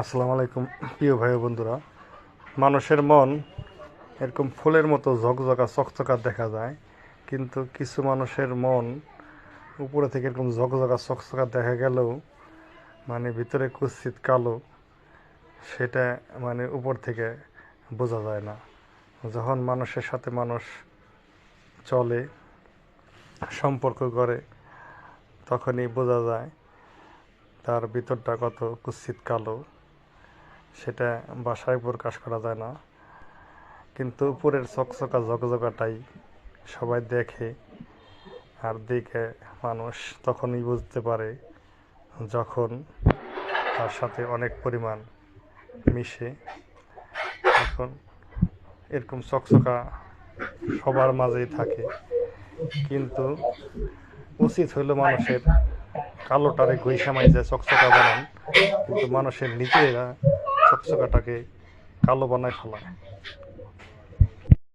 আসসালামু আলাইকুম, প্রিয় ভাই বন্ধুরা। মানুষের মন এরকম ফুলের মতো ঝকঝকা, চকচকা দেখা যায়, কিন্তু কিছু মানুষের মন উপরে থেকে এরকম ঝকঝকা, চকচকা দেখা গেলেও মানে ভিতরে কুৎসিত কালো, সেটা মানে উপর থেকে বোঝা যায় না। যখন মানুষের সাথে মানুষ চলে, সম্পর্ক করে, তখনই বোঝা যায় তার ভিতরটা কত কুৎসিত কালো। সেটা বাসায় প্রকাশ করা যায় না। কিন্তু উপরের চকচকা জগজগাটাই সবাই দেখে আর দেখে মানুষ তখনই বুঝতে পারে যখন তার সাথে অনেক পরিমাণ মিশে। এখন এরকম চকচকা সবার মাঝেই থাকে। কিন্তু উচিত হইল মানুষের কালোটারে গৈসা মাইজে চকচকা বানান। কিন্তু মানুষের নিজেরা চকচকাটাকে কালো বানায় ফেলায়